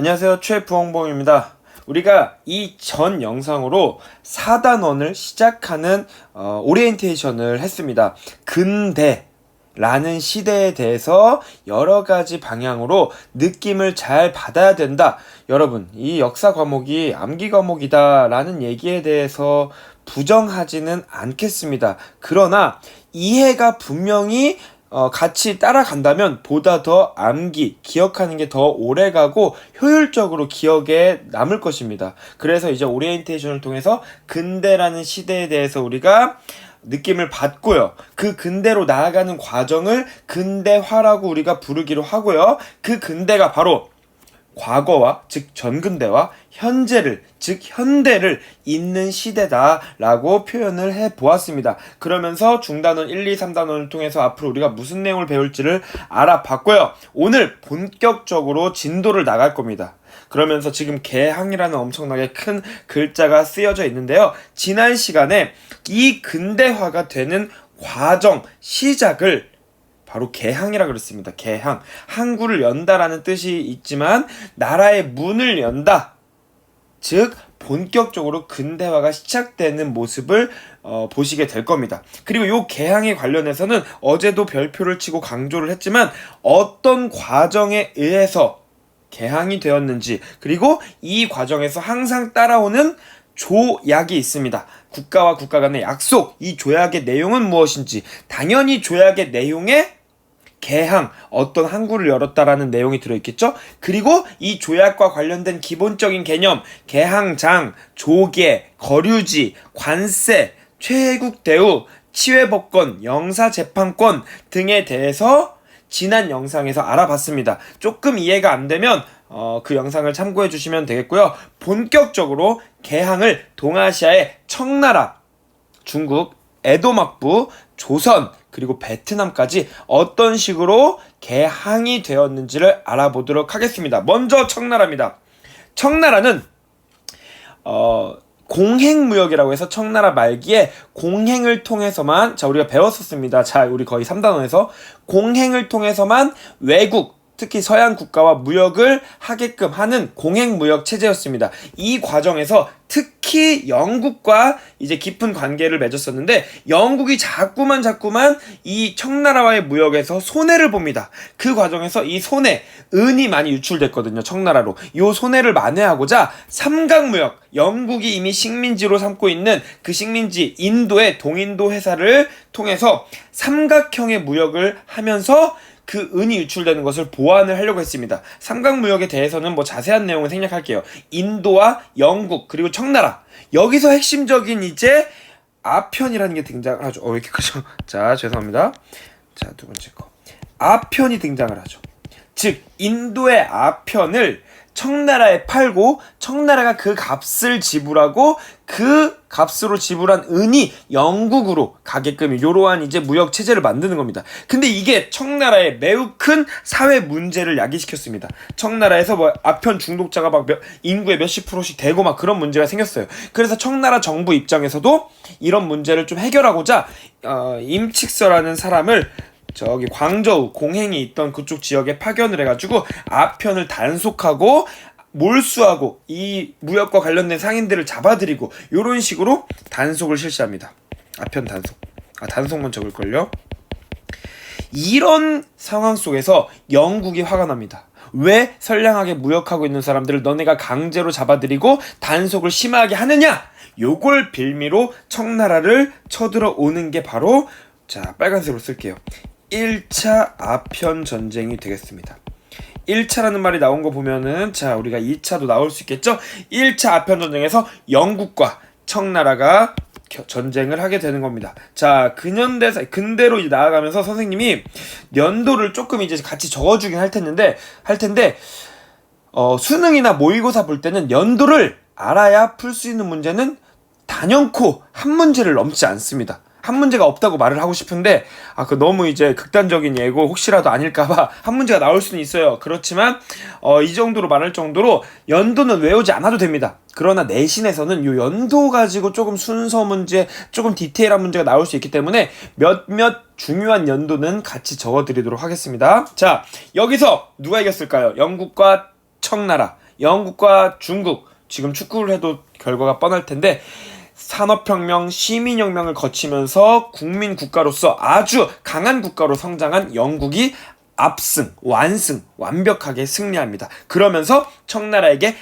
안녕하세요. 최부엉봉입니다. 우리가 이 전 영상으로 4단원을 시작하는 어, 오리엔테이션을 했습니다. 근대 라는 시대에 대해서 여러 가지 방향으로 느낌을 잘 받아야 된다. 여러분, 이 역사 과목이 암기 과목이다 라는 얘기에 대해서 부정하지는 않겠습니다. 그러나 이해가 분명히 어, 같이 따라간다면 보다 더 암기, 기억하는 게 더 오래 가고 효율적으로 기억에 남을 것입니다. 그래서 이제 오리엔테이션을 통해서 근대라는 시대에 대해서 우리가 느낌을 받고요. 그 근대로 나아가는 과정을 근대화라고 우리가 부르기로 하고요. 그 근대가 바로 과거와 즉 전근대와 현재를 즉 현대를 잇는 시대다라고 표현을 해 보았습니다. 그러면서 중단원 1, 2, 3단원을 통해서 앞으로 우리가 무슨 내용을 배울지를 알아봤고요. 오늘 본격적으로 진도를 나갈 겁니다. 그러면서 지금 개항이라는 엄청나게 큰 글자가 쓰여져 있는데요. 지난 시간에 이 근대화가 되는 과정 시작을 바로 개항이라 그랬습니다. 개항. 항구를 연다라는 뜻이 있지만 나라의 문을 연다. 즉 본격적으로 근대화가 시작되는 모습을 어, 보시게 될 겁니다. 그리고 요 개항에 관련해서는 어제도 별표를 치고 강조를 했지만 어떤 과정에 의해서 개항이 되었는지 그리고 이 과정에서 항상 따라오는 조약이 있습니다. 국가와 국가 간의 약속, 이 조약의 내용은 무엇인지 당연히 조약의 내용에 개항, 어떤 항구를 열었다라는 내용이 들어있겠죠? 그리고 이 조약과 관련된 기본적인 개념, 개항장, 조계, 거류지, 관세, 최혜국 대우, 치외법권, 영사재판권 등에 대해서 지난 영상에서 알아봤습니다. 조금 이해가 안 되면 어, 그 영상을 참고해 주시면 되겠고요. 본격적으로 개항을 동아시아의 청나라, 중국, 에도막부, 조선, 그리고 베트남까지 어떤 식으로 개항이 되었는지를 알아보도록 하겠습니다. 먼저 청나라입니다. 청나라는 어, 공행무역이라고 해서 청나라 말기에 공행을 통해서만 자 우리가 배웠었습니다. 자 우리 거의 3단원에서 공행을 통해서만 외국 특히 서양 국가와 무역을 하게끔 하는 공행 무역 체제였습니다. 이 과정에서 특히 영국과 이제 깊은 관계를 맺었었는데 영국이 자꾸만 자꾸만 이 청나라와의 무역에서 손해를 봅니다. 그 과정에서 이 손해, 은이 많이 유출됐거든요. 청나라로. 이 손해를 만회하고자 삼각 무역, 영국이 이미 식민지로 삼고 있는 그 식민지 인도의 동인도 회사를 통해서 삼각형의 무역을 하면서 그 은이 유출되는 것을 보완을 하려고 했습니다. 삼각무역에 대해서는 뭐 자세한 내용을 생략할게요. 인도와 영국 그리고 청나라 여기서 핵심적인 이제 아편이라는 게 등장을 하죠. 어, 왜 이렇게 크죠? 자, 죄송합니다. 자, 두 번째 거. 아편이 등장을 하죠. 즉, 인도의 아편을 청나라에 팔고 청나라가 그 값을 지불하고 그 값으로 지불한 은이 영국으로 가게끔 이러한 이제 무역 체제를 만드는 겁니다. 근데 이게 청나라에 매우 큰 사회 문제를 야기시켰습니다. 청나라에서 뭐 아편 중독자가 막 몇, 인구의 몇십 프로씩 되고 막 그런 문제가 생겼어요. 그래서 청나라 정부 입장에서도 이런 문제를 좀 해결하고자 어, 임칙서라는 사람을 저기 광저우 공행이 있던 그쪽 지역에 파견을 해가지고 아편을 단속하고 몰수하고 이 무역과 관련된 상인들을 잡아들이고 이런 식으로 단속을 실시합니다. 아편 단속. 아 단속만 적을 걸요. 이런 상황 속에서 영국이 화가 납니다. 왜 선량하게 무역하고 있는 사람들을 너네가 강제로 잡아들이고 단속을 심하게 하느냐? 요걸 빌미로 청나라를 쳐들어 오는 게 바로 자 빨간색으로 쓸게요. 1차 아편 전쟁이 되겠습니다. 1차라는 말이 나온 거 보면은 자 우리가 2차도 나올 수 있겠죠? 1차 아편 전쟁에서 영국과 청나라가 전쟁을 하게 되는 겁니다. 자 근현대사 근대로 이제 나아가면서 선생님이 연도를 조금 이제 같이 적어주긴 할 텐데 할 텐데 어, 수능이나 모의고사 볼 때는 연도를 알아야 풀 수 있는 문제는 단연코 한 문제를 넘지 않습니다. 한 문제가 없다고 말을 하고 싶은데 아 그 너무 이제 극단적인 예고 혹시라도 아닐까봐 한 문제가 나올 수는 있어요. 그렇지만 어, 이 정도로 말할 정도로 연도는 외우지 않아도 됩니다. 그러나 내신에서는 요 연도 가지고 조금 순서 문제, 조금 디테일한 문제가 나올 수 있기 때문에 몇몇 중요한 연도는 같이 적어드리도록 하겠습니다. 자 여기서 누가 이겼을까요? 영국과 청나라. 영국과 중국 지금 축구를 해도 결과가 뻔할 텐데 산업혁명, 시민혁명을 거치면서 국민 국가로서 아주 강한 국가로 성장한 영국이 압승, 완승, 완벽하게 승리합니다. 그러면서 청나라에게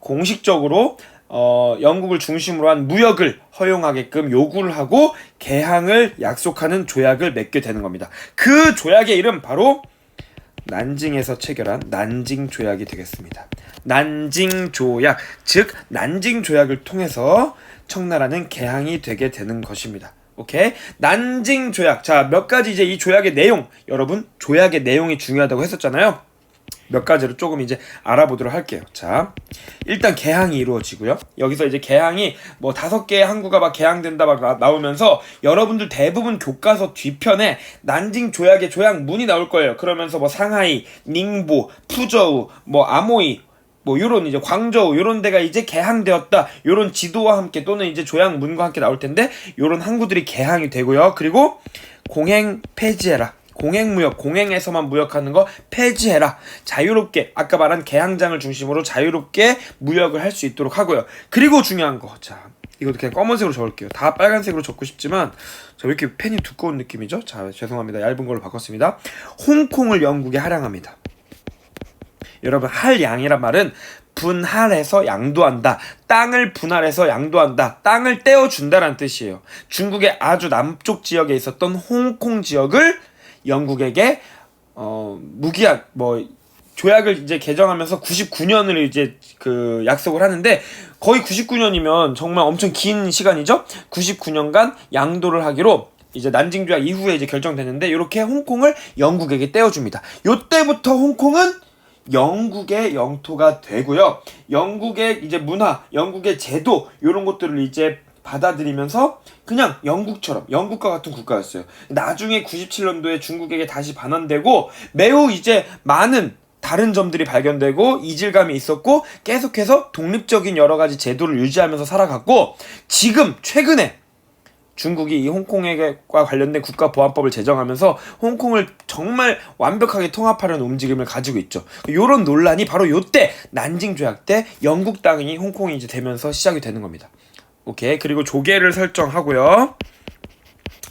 공식적으로 어, 영국을 중심으로 한 무역을 허용하게끔 요구를 하고 개항을 약속하는 조약을 맺게 되는 겁니다. 그 조약의 이름 바로 난징에서 체결한 난징 조약이 되겠습니다. 난징 조약, 즉 난징 조약을 통해서 청나라는 개항이 되게 되는 것입니다. 오케이? 난징 조약. 자, 몇 가지 이제 이 조약의 내용. 여러분, 조약의 내용이 중요하다고 했었잖아요. 몇 가지를 조금 이제 알아보도록 할게요. 자, 일단 개항이 이루어지고요. 여기서 이제 개항이 뭐 다섯 개의 항구가 막 개항된다 막 나- 나오면서 여러분들 대부분 교과서 뒤편에 난징 조약의 조약문이 나올 거예요. 그러면서 뭐 상하이, 닝보, 푸저우, 뭐 아모이 뭐 요런 이제 광저우 요런 데가 이제 개항되었다. 요런 지도와 함께 또는 이제 조약문과 함께 나올 텐데 요런 항구들이 개항이 되고요. 그리고 공행 폐지해라. 공행무역 공행에서만 무역하는 거 폐지해라. 자유롭게 아까 말한 개항장을 중심으로 자유롭게 무역을 할 수 있도록 하고요. 그리고 중요한 거 자 이것도 그냥 검은색으로 적을게요. 다 빨간색으로 적고 싶지만 자 왜 이렇게 펜이 두꺼운 느낌이죠? 자 죄송합니다. 얇은 걸로 바꿨습니다. 홍콩을 영국에 할양합니다 여러분 할 양이란 말은 분할해서 양도한다. 땅을 분할해서 양도한다. 땅을 떼어준다라는 뜻이에요. 중국의 아주 남쪽 지역에 있었던 홍콩 지역을 영국에게 어 무기한 뭐 조약을 이제 개정하면서 99년을 이제 그 약속을 하는데 거의 99년이면 정말 엄청 긴 시간이죠. 99년간 양도를 하기로 이제 난징 조약 이후에 이제 결정됐는데 이렇게 홍콩을 영국에게 떼어줍니다. 요때부터 홍콩은 영국의 영토가 되고요. 영국의 이제 문화, 영국의 제도 이런 것들을 이제 받아들이면서 그냥 영국처럼 영국과 같은 국가였어요. 나중에 97년도에 중국에게 다시 반환되고 매우 이제 많은 다른 점들이 발견되고 이질감이 있었고 계속해서 독립적인 여러 가지 제도를 유지하면서 살아갔고 지금 최근에 중국이 이 홍콩과 관련된 국가보안법을 제정하면서 홍콩을 정말 완벽하게 통합하려는 움직임을 가지고 있죠. 이런 논란이 바로 요때 난징 조약 때 영국 땅이 홍콩이 이제 되면서 시작이 되는 겁니다. 오케이 그리고 조계를 설정하고요.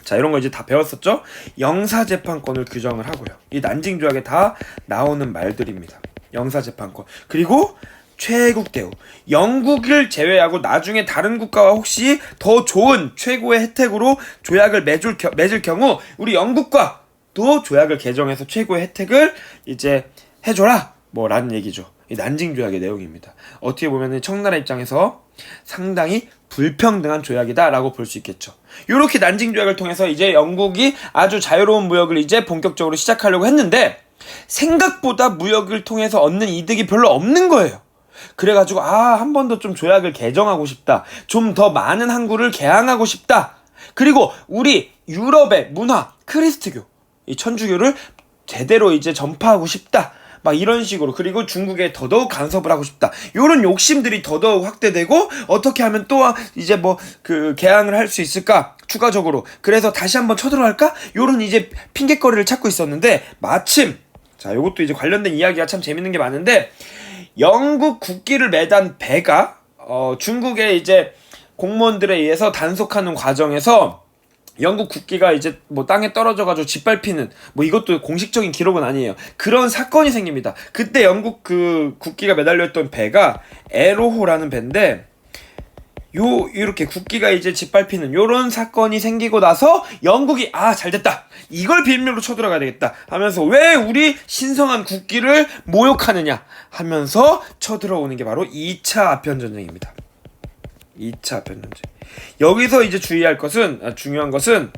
자 이런 거 이제 다 배웠었죠? 영사 재판권을 규정을 하고요. 이 난징 조약에 다 나오는 말들입니다. 영사 재판권 그리고 최국 대우. 영국을 제외하고 나중에 다른 국가와 혹시 더 좋은 최고의 혜택으로 조약을 맺을, 겨, 맺을 경우 우리 영국과 또 조약을 개정해서 최고의 혜택을 이제 해줘라. 뭐 라는 얘기죠. 이 난징 조약의 내용입니다. 어떻게 보면은 청나라 입장에서 상당히 불평등한 조약이다라고 볼 수 있겠죠. 이렇게 난징 조약을 통해서 이제 영국이 아주 자유로운 무역을 이제 본격적으로 시작하려고 했는데 생각보다 무역을 통해서 얻는 이득이 별로 없는 거예요. 그래가지고 아 한 번 더 좀 조약을 개정하고 싶다. 좀 더 많은 항구를 개항하고 싶다. 그리고 우리 유럽의 문화 크리스트교 이 천주교를 제대로 이제 전파하고 싶다. 막 이런 식으로 그리고 중국에 더더욱 간섭을 하고 싶다. 이런 욕심들이 더더욱 확대되고 어떻게 하면 또 이제 뭐 그 개항을 할 수 있을까 추가적으로 그래서 다시 한번 쳐들어갈까? 이런 이제 핑계거리를 찾고 있었는데 마침 자 요것도 이제 관련된 이야기가 참 재밌는 게 많은데 영국 국기를 매단 배가 어, 중국의 이제 공무원들에 의해서 단속하는 과정에서 영국 국기가 이제 뭐 땅에 떨어져가지고 짓밟히는 뭐 이것도 공식적인 기록은 아니에요. 그런 사건이 생깁니다. 그때 영국 그 국기가 매달렸던 배가 에로호라는 배인데 요 이렇게 국기가 이제 짓밟히는 요런 사건이 생기고 나서 영국이 아 잘됐다 이걸 빌미로 쳐들어가야 되겠다 하면서 왜 우리 신성한 국기를 모욕하느냐 하면서 쳐들어오는 게 바로 2차 아편 전쟁입니다. 2차 아편 전쟁. 여기서 이제 주의할 것은 아, 중요한 것은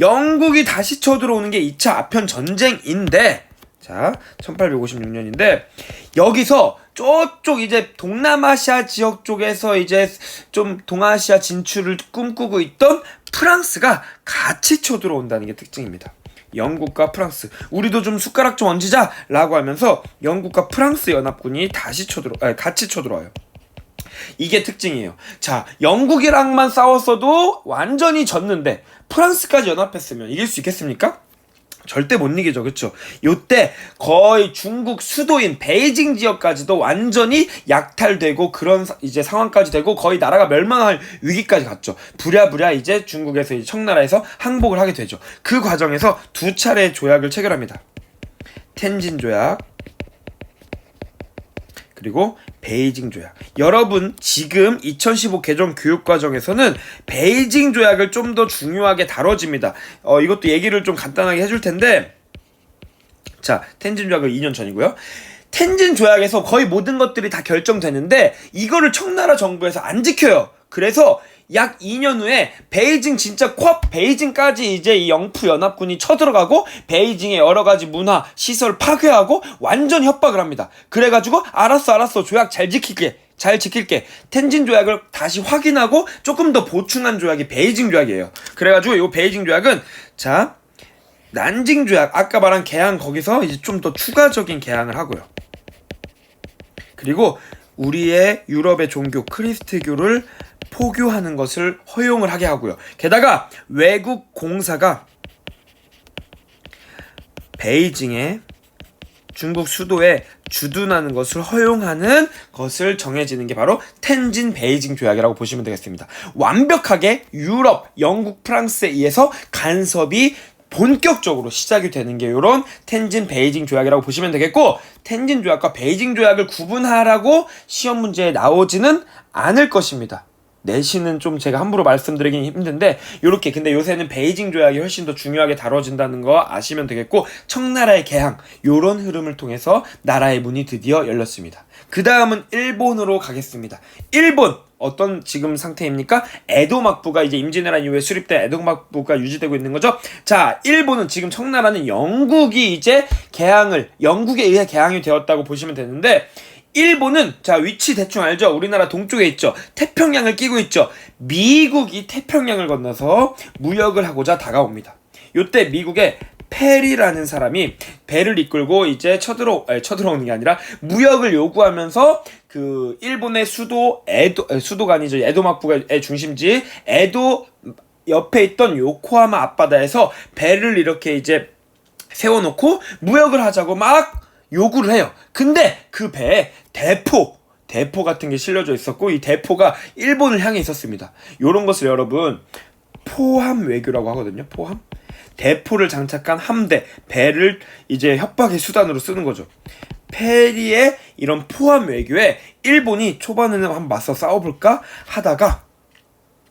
영국이 다시 쳐들어오는 게 2차 아편 전쟁인데 자 1856년인데 여기서 저쪽 이제 동남아시아 지역 쪽에서 이제 좀 동아시아 진출을 꿈꾸고 있던 프랑스가 같이 쳐들어온다는 게 특징입니다. 영국과 프랑스 우리도 좀 숟가락 좀 얹으자라고 하면서 영국과 프랑스 연합군이 다시 쳐들어 아니, 같이 쳐들어와요. 이게 특징이에요. 자, 영국이랑만 싸웠어도 완전히 졌는데 프랑스까지 연합했으면 이길 수 있겠습니까? 절대 못 이기죠. 그쵸? 요때 거의 중국 수도인 베이징 지역까지도 완전히 약탈되고 그런 사- 이제 상황까지 되고 거의 나라가 멸망할 위기까지 갔죠. 부랴부랴 이제 중국에서 이제 청나라에서 항복을 하게 되죠. 그 과정에서 두 차례 조약을 체결합니다. 텐진 조약 그리고 베이징 조약. 여러분 지금 2015 개정 교육 과정에서는 베이징 조약을 좀 더 중요하게 다뤄집니다. 어 이것도 얘기를 좀 간단하게 해줄 텐데 자 텐진 조약은 2년 전이고요. 텐진 조약에서 거의 모든 것들이 다 결정되는데 이거를 청나라 정부에서 안 지켜요. 그래서 약 2년 후에 베이징 진짜 콱 베이징까지 이제 이 영프 연합군이 쳐들어가고 베이징의 여러 가지 문화 시설 파괴하고 완전 협박을 합니다. 그래가지고 알았어 알았어 조약 잘 지킬게 잘 지킬게 텐진 조약을 다시 확인하고 조금 더 보충한 조약이 베이징 조약이에요. 그래가지고 이 베이징 조약은 자 난징 조약 아까 말한 개항 거기서 이제 좀 더 추가적인 개항을 하고요. 그리고 우리의 유럽의 종교 크리스트교를 포교하는 것을 허용을 하게 하고요. 게다가 외국 공사가 베이징에 중국 수도에 주둔하는 것을 허용하는 것을 정해지는 게 바로 텐진 베이징 조약이라고 보시면 되겠습니다. 완벽하게 유럽, 영국, 프랑스에 의해서 간섭이 본격적으로 시작이 되는 게 이런 텐진 베이징 조약이라고 보시면 되겠고 텐진 조약과 베이징 조약을 구분하라고 시험 문제에 나오지는 않을 것입니다. 내신은 좀 제가 함부로 말씀드리긴 힘든데 요렇게 근데 요새는 베이징 조약이 훨씬 더 중요하게 다뤄진다는 거 아시면 되겠고 청나라의 개항 요런 흐름을 통해서 나라의 문이 드디어 열렸습니다. 그 다음은 일본으로 가겠습니다. 일본 어떤 지금 상태입니까? 에도 막부가 이제 임진왜란 이후에 수립된 에도 막부가 유지되고 있는 거죠. 자, 일본은 지금 청나라는 영국이 이제 개항을 영국에 의해 개항이 되었다고 보시면 되는데 일본은 자 위치 대충 알죠? 우리나라 동쪽에 있죠. 태평양을 끼고 있죠. 미국이 태평양을 건너서 무역을 하고자 다가옵니다. 요때 미국의 페리라는 사람이 배를 이끌고 이제 쳐들어 아니, 쳐들어오는 게 아니라 무역을 요구하면서 그 일본의 수도 에도 에, 수도가 아니죠 에도 막부의 중심지 에도 옆에 있던 요코하마 앞바다에서 배를 이렇게 이제 세워놓고 무역을 하자고 막 요구를 해요. 근데 그 배에 대포, 대포 같은 게 실려져 있었고 이 대포가 일본을 향해 있었습니다. 요런 것을 여러분 포함 외교라고 하거든요. 포함. 대포를 장착한 함대, 배를 이제 협박의 수단으로 쓰는 거죠. 페리의 이런 포함 외교에 일본이 초반에는 한번 맞서 싸워볼까 하다가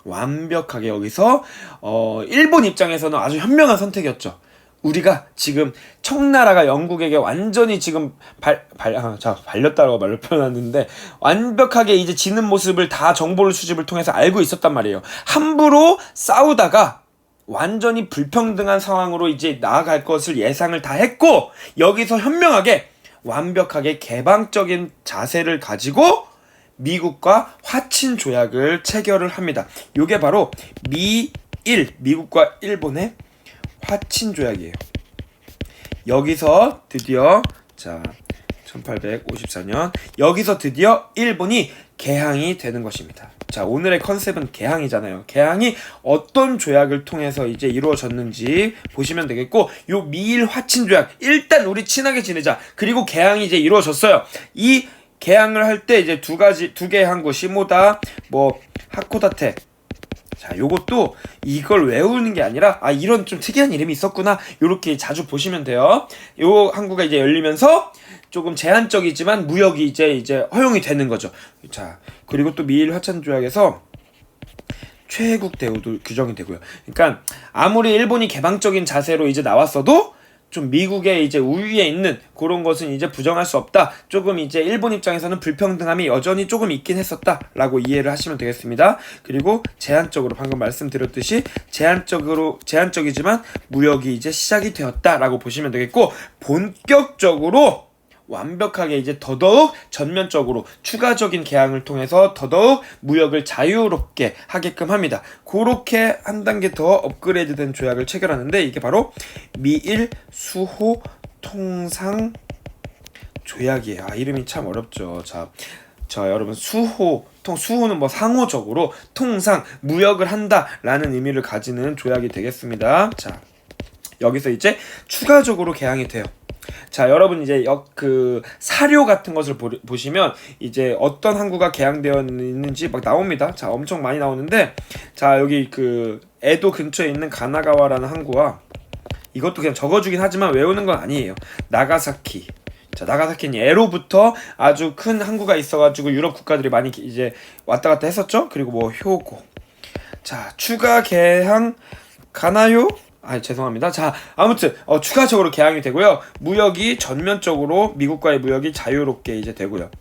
완벽하게 여기서 어 일본 입장에서는 아주 현명한 선택이었죠. 우리가 지금 청나라가 영국에게 완전히 지금 발, 발, 아, 자, 발렸다고 말로 표현하는데 완벽하게 이제 지는 모습을 다 정보를 수집을 통해서 알고 있었단 말이에요. 함부로 싸우다가 완전히 불평등한 상황으로 이제 나아갈 것을 예상을 다 했고 여기서 현명하게 완벽하게 개방적인 자세를 가지고 미국과 화친 조약을 체결을 합니다. 요게 바로 미일 미국과 일본의 화친 조약이에요. 여기서 드디어 자 1854년 여기서 드디어 일본이 개항이 되는 것입니다. 자 오늘의 컨셉은 개항이잖아요. 개항이 어떤 조약을 통해서 이제 이루어졌는지 보시면 되겠고 요 미일 화친 조약 일단 우리 친하게 지내자 그리고 개항이 이제 이루어졌어요. 이 개항을 할 때 이제 두 가지 두 개의 항구 시모다 뭐 하코다테 자, 요것도 이걸 외우는 게 아니라 아 이런 좀 특이한 이름이 있었구나. 요렇게 자주 보시면 돼요. 요 항구가 이제 열리면서 조금 제한적이지만 무역이 이제 이제 허용이 되는 거죠. 자, 그리고 또 미일 화천 조약에서 최국 대우도 규정이 되고요. 그러니까 아무리 일본이 개방적인 자세로 이제 나왔어도 좀 미국의 이제 우위에 있는 그런 것은 이제 부정할 수 없다. 조금 이제 일본 입장에서는 불평등함이 여전히 조금 있긴 했었다라고 이해를 하시면 되겠습니다. 그리고 제한적으로 방금 말씀드렸듯이 제한적으로 제한적이지만 무역이 이제 시작이 되었다라고 보시면 되겠고 본격적으로 완벽하게 이제 더더욱 전면적으로 추가적인 개항을 통해서 더더욱 무역을 자유롭게 하게끔 합니다. 그렇게 한 단계 더 업그레이드된 조약을 체결하는데 이게 바로 미일 수호 통상 조약이에요. 아, 이름이 참 어렵죠. 자, 자 여러분 수호 통 수호는 뭐 상호적으로 통상 무역을 한다라는 의미를 가지는 조약이 되겠습니다. 자. 여기서 이제 추가적으로 개항이 돼요. 자, 여러분 이제 역 그 사료 같은 것을 보, 보시면 이제 어떤 항구가 개항되어 있는지 막 나옵니다. 자, 엄청 많이 나오는데 자, 여기 그 에도 근처에 있는 가나가와라는 항구와 이것도 그냥 적어주긴 하지만 외우는 건 아니에요. 나가사키. 자, 나가사키는 예로부터 아주 큰 항구가 있어가지고 유럽 국가들이 많이 이제 왔다 갔다 했었죠. 그리고 뭐 효고. 자, 추가 개항 가나요? 아 죄송합니다. 자 아무튼 어, 추가적으로 개항이 되고요. 무역이 전면적으로 미국과의 무역이 자유롭게 이제 되고요.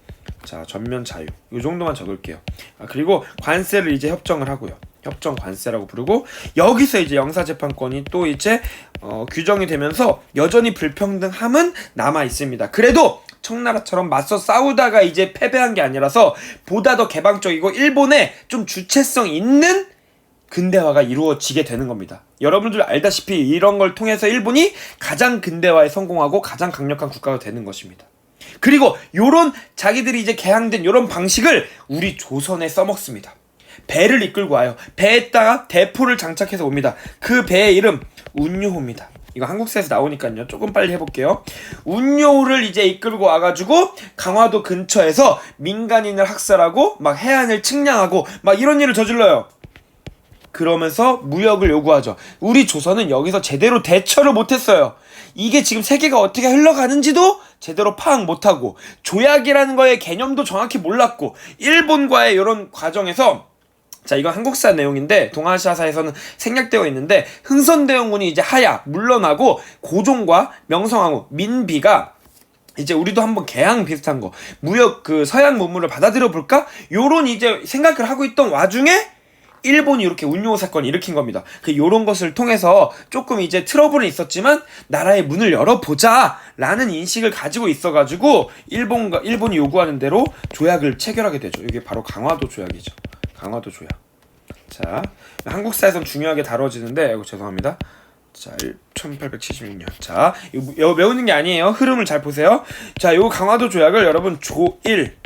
자 전면 자유 이 정도만 적을게요. 아, 그리고 관세를 이제 협정을 하고요. 협정 관세라고 부르고 여기서 이제 영사 재판권이 또 이제 어, 규정이 되면서 여전히 불평등함은 남아 있습니다. 그래도 청나라처럼 맞서 싸우다가 이제 패배한 게 아니라서 보다 더 개방적이고 일본에 좀 주체성 있는 근대화가 이루어지게 되는 겁니다. 여러분들 알다시피 이런 걸 통해서 일본이 가장 근대화에 성공하고 가장 강력한 국가가 되는 것입니다. 그리고 요런 자기들이 이제 개항된 요런 방식을 우리 조선에 써먹습니다. 배를 이끌고 와요. 배에다가 대포를 장착해서 옵니다. 그 배의 이름 운요호입니다. 이거 한국사에서 나오니까요. 조금 빨리 해볼게요. 운요호를 이제 이끌고 와가지고 강화도 근처에서 민간인을 학살하고 막 해안을 측량하고 막 이런 일을 저질러요. 그러면서 무역을 요구하죠. 우리 조선은 여기서 제대로 대처를 못했어요. 이게 지금 세계가 어떻게 흘러가는지도 제대로 파악 못하고 조약이라는 거의 개념도 정확히 몰랐고 일본과의 이런 과정에서 자 이건 한국사 내용인데 동아시아사에서는 생략되어 있는데 흥선대원군이 이제 하야 물러나고 고종과 명성황후 민비가 이제 우리도 한번 개항 비슷한 거 무역 그 서양 문물을 받아들여 볼까 요런 이제 생각을 하고 있던 와중에 일본이 이렇게 운요 사건을 일으킨 겁니다. 그 요런 것을 통해서 조금 이제 트러블은 있었지만 나라의 문을 열어보자라는 인식을 가지고 있어가지고 일본과 일본이 요구하는 대로 조약을 체결하게 되죠. 이게 바로 강화도 조약이죠. 강화도 조약. 자, 한국사에선 중요하게 다뤄지는데 이거 죄송합니다. 자, 1876년. 자, 이거, 이거 외우는 게 아니에요. 흐름을 잘 보세요. 자, 요 강화도 조약을 여러분 조일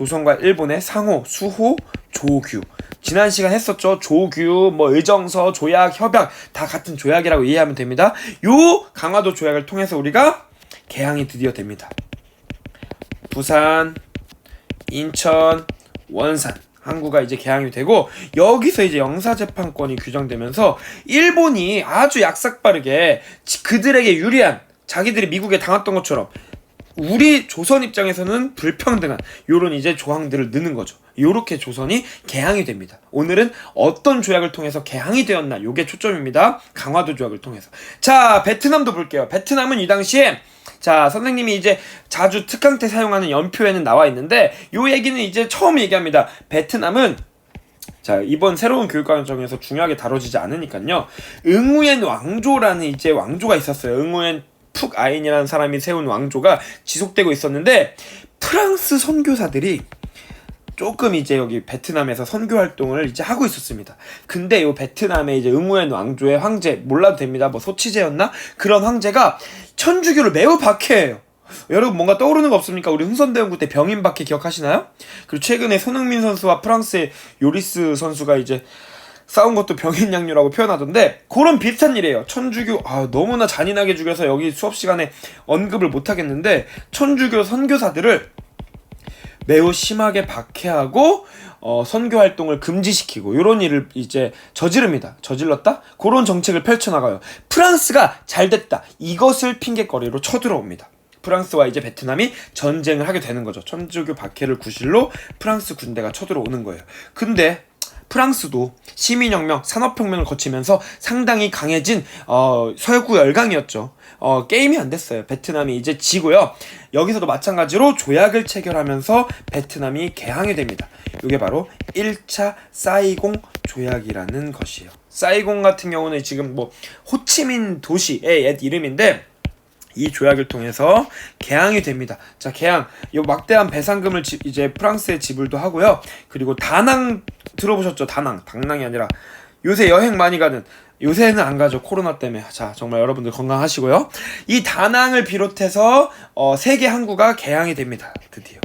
조선과 일본의 상호, 수호, 조규. 지난 시간 했었죠. 조규, 뭐 의정서, 조약, 협약 다 같은 조약이라고 이해하면 됩니다. 요 강화도 조약을 통해서 우리가 개항이 드디어 됩니다. 부산, 인천, 원산 항구가 이제 개항이 되고 여기서 이제 영사재판권이 규정되면서 일본이 아주 약삭 빠르게 지- 그들에게 유리한 자기들이 미국에 당했던 것처럼 우리 조선 입장에서는 불평등한 요런 이제 조항들을 넣는 거죠. 요렇게 조선이 개항이 됩니다. 오늘은 어떤 조약을 통해서 개항이 되었나 요게 초점입니다. 강화도 조약을 통해서. 자, 베트남도 볼게요. 베트남은 이 당시에 자, 선생님이 이제 자주 특강 때 사용하는 연표에는 나와 있는데 요 얘기는 이제 처음 얘기합니다. 베트남은 자 이번 새로운 교육과정에서 중요하게 다뤄지지 않으니까요. 응우엔 왕조라는 이제 왕조가 있었어요. 응우엔 푹 아인이라는 사람이 세운 왕조가 지속되고 있었는데 프랑스 선교사들이 조금 이제 여기 베트남에서 선교 활동을 이제 하고 있었습니다. 근데 요 베트남의 이제 응우엔 왕조의 황제 몰라도 됩니다. 뭐 소치제였나 그런 황제가 천주교를 매우 박해해요. 여러분 뭔가 떠오르는 거 없습니까? 우리 흥선대원군 때 병인 박해 기억하시나요? 그리고 최근에 손흥민 선수와 프랑스의 요리스 선수가 이제 싸운 것도 병인 양류라고 표현하던데 그런 비슷한 일이에요. 천주교 아 너무나 잔인하게 죽여서 여기 수업 시간에 언급을 못 하겠는데 천주교 선교사들을 매우 심하게 박해하고 어, 선교 활동을 금지시키고 이런 일을 이제 저지릅니다. 저질렀다? 그런 정책을 펼쳐나가요. 프랑스가 잘 됐다. 이것을 핑계거리로 쳐들어옵니다. 프랑스와 이제 베트남이 전쟁을 하게 되는 거죠. 천주교 박해를 구실로 프랑스 군대가 쳐들어오는 거예요. 근데 프랑스도 시민혁명, 산업혁명을 거치면서 상당히 강해진 어, 서구 열강이었죠. 어, 게임이 안 됐어요. 베트남이 이제 지고요. 여기서도 마찬가지로 조약을 체결하면서 베트남이 개항이 됩니다. 이게 바로 1차 사이공 조약이라는 것이에요. 사이공 같은 경우는 지금 뭐 호치민 도시의 옛 이름인데 이 조약을 통해서 개항이 됩니다. 자, 개항. 이 막대한 배상금을 지- 이제 프랑스에 지불도 하고요. 그리고 다낭 들어보셨죠? 다낭. 당낭이 아니라 요새 여행 많이 가는 요새는 안 가죠. 코로나 때문에. 자, 정말 여러분들 건강하시고요. 이 다낭을 비롯해서 어, 세계 항구가 개항이 됩니다. 드디어.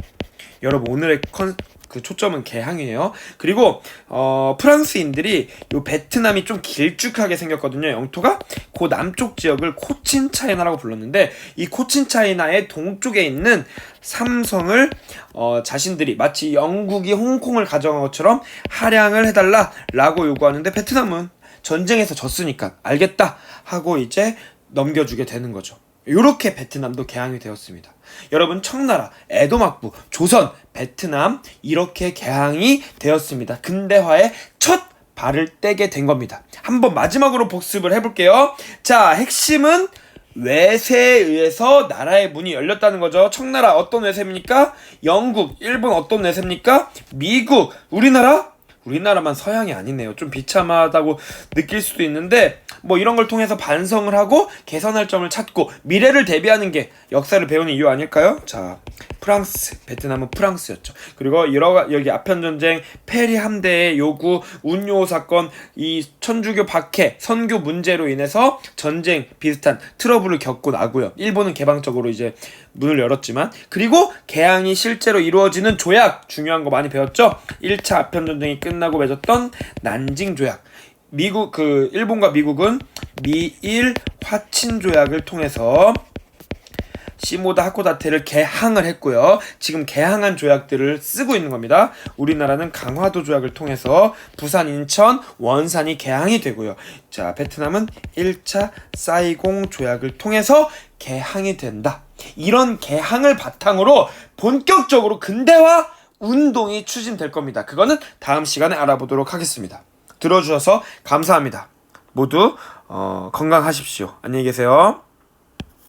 여러분 오늘의 컨, 그 초점은 개항이에요. 그리고 어, 프랑스인들이 요 베트남이 좀 길쭉하게 생겼거든요. 영토가 그 남쪽 지역을 코친 차이나라고 불렀는데 이 코친 차이나의 동쪽에 있는 삼성을 어, 자신들이 마치 영국이 홍콩을 가져간 것처럼 할양을 해달라라고 요구하는데 베트남은 전쟁에서 졌으니까 알겠다 하고 이제 넘겨주게 되는 거죠. 요렇게 베트남도 개항이 되었습니다. 여러분 청나라, 에도막부, 조선, 베트남 이렇게 개항이 되었습니다. 근대화의 첫 발을 떼게 된 겁니다. 한번 마지막으로 복습을 해볼게요. 자, 핵심은 외세에 의해서 나라의 문이 열렸다는 거죠. 청나라 어떤 외세입니까? 영국, 일본 어떤 외세입니까? 미국, 우리나라? 우리나라만 서양이 아니네요. 좀 비참하다고 느낄 수도 있는데 뭐 이런 걸 통해서 반성을 하고 개선할 점을 찾고 미래를 대비하는 게 역사를 배우는 이유 아닐까요? 자, 프랑스, 베트남은 프랑스였죠. 그리고 여러 여기 아편 전쟁, 페리 함대의 요구, 운요 사건, 이 천주교 박해, 선교 문제로 인해서 전쟁 비슷한 트러블을 겪고 나고요. 일본은 개방적으로 이제 문을 열었지만 그리고 개항이 실제로 이루어지는 조약 중요한 거 많이 배웠죠. 1차 아편 전쟁이 끝나고 맺었던 난징 조약. 미국 그 일본과 미국은 미일 화친 조약을 통해서 시모다 하코다테를 개항을 했고요. 지금 개항한 조약들을 쓰고 있는 겁니다. 우리나라는 강화도 조약을 통해서 부산, 인천, 원산이 개항이 되고요. 자, 베트남은 1차 사이공 조약을 통해서 개항이 된다. 이런 개항을 바탕으로 본격적으로 근대화 운동이 추진될 겁니다. 그거는 다음 시간에 알아보도록 하겠습니다. 들어주셔서 감사합니다. 모두 어, 건강하십시오. 안녕히 계세요.